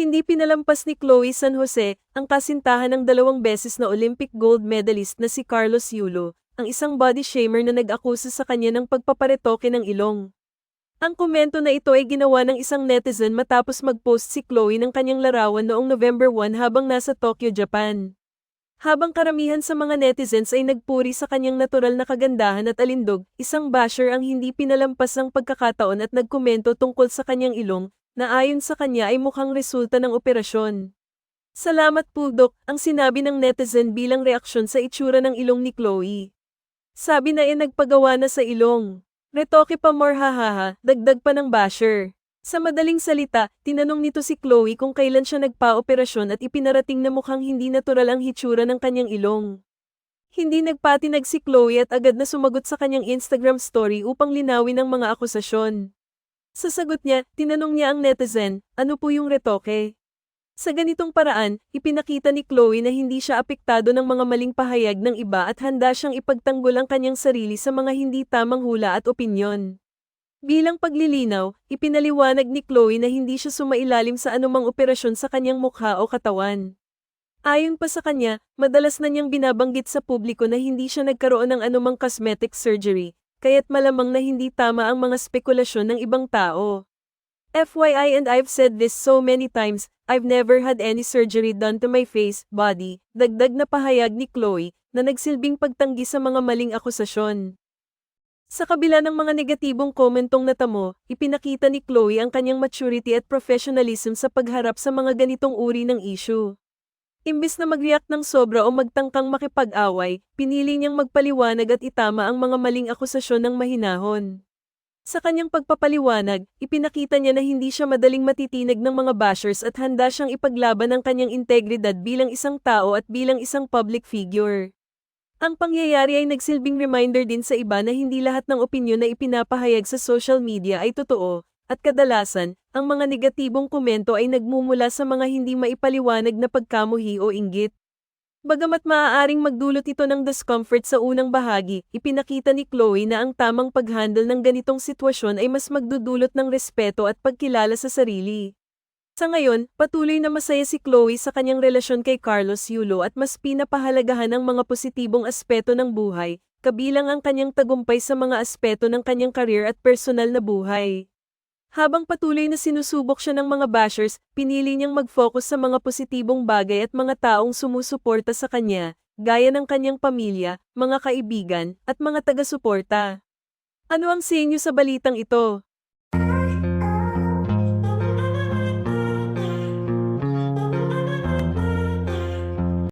Hindi pinalampas ni Chloe San Jose ang kasintahan ng dalawang beses na Olympic gold medalist na si Carlos Yulo, ang isang body shamer na nag-akusa sa kanya ng pagpaparetoke ng ilong. Ang komento na ito ay ginawa ng isang netizen matapos mag-post si Chloe ng kanyang larawan noong November 1 habang nasa Tokyo, Japan. Habang karamihan sa mga netizens ay nagpuri sa kanyang natural na kagandahan at alindog, isang basher ang hindi pinalampas ang pagkakataon at nagkomento tungkol sa kanyang ilong, na ayon sa kanya ay mukhang resulta ng operasyon. Salamat po Dok, ang sinabi ng netizen bilang reaksyon sa itsura ng ilong ni Chloe. Sabi na e nagpagawa na sa ilong. Retoke pa more hahaha, dagdag pa ng basher. Sa madaling salita, tinanong nito si Chloe kung kailan siya nagpa-operasyon at ipinarating na mukhang hindi natural ang hitsura ng kanyang ilong. Hindi nagpatinag si Chloe at agad na sumagot sa kanyang Instagram story upang linawin ang mga akusasyon. Sa niya, tinanong niya ang netizen, ano po yung retoke? Sa ganitong paraan, ipinakita ni Chloe na hindi siya apektado ng mga maling pahayag ng iba at handa siyang ipagtanggol ang kanyang sarili sa mga hindi tamang hula at opinyon. Bilang paglilinaw, ipinaliwanag ni Chloe na hindi siya sumailalim sa anumang operasyon sa kanyang mukha o katawan. Ayon pa sa kanya, madalas na niyang binabanggit sa publiko na hindi siya nagkaroon ng anumang cosmetic surgery, kaya't malamang na hindi tama ang mga spekulasyon ng ibang tao. FYI and I've said this so many times, I've never had any surgery done to my face, body, dagdag na pahayag ni Chloe, na nagsilbing pagtanggi sa mga maling akusasyon. Sa kabila ng mga negatibong komentong natamo, ipinakita ni Chloe ang kanyang maturity at professionalism sa pagharap sa mga ganitong uri ng issue. Imbis na mag-react ng sobra o magtangkang makipag-away, pinili niyang magpaliwanag at itama ang mga maling akusasyon ng mahinahon. Sa kanyang pagpapaliwanag, ipinakita niya na hindi siya madaling matitinag ng mga bashers at handa siyang ipaglaban ang kanyang integridad bilang isang tao at bilang isang public figure. Ang pangyayari ay nagsilbing reminder din sa iba na hindi lahat ng opinyon na ipinapahayag sa social media ay totoo, at kadalasan, ang mga negatibong komento ay nagmumula sa mga hindi maipaliwanag na pagkamuhi o inggit. Bagamat maaaring magdulot ito ng discomfort sa unang bahagi, ipinakita ni Chloe na ang tamang paghandle ng ganitong sitwasyon ay mas magdudulot ng respeto at pagkilala sa sarili. Sa ngayon, patuloy na masaya si Chloe sa kanyang relasyon kay Carlos Yulo at mas pinapahalagahan ang mga positibong aspeto ng buhay, kabilang ang kanyang tagumpay sa mga aspeto ng kanyang karir at personal na buhay. Habang patuloy na sinusubok siya ng mga bashers, pinili niyang mag-focus sa mga positibong bagay at mga taong sumusuporta sa kanya, gaya ng kanyang pamilya, mga kaibigan, at mga taga-suporta. Ano ang sa inyo sa balitang ito?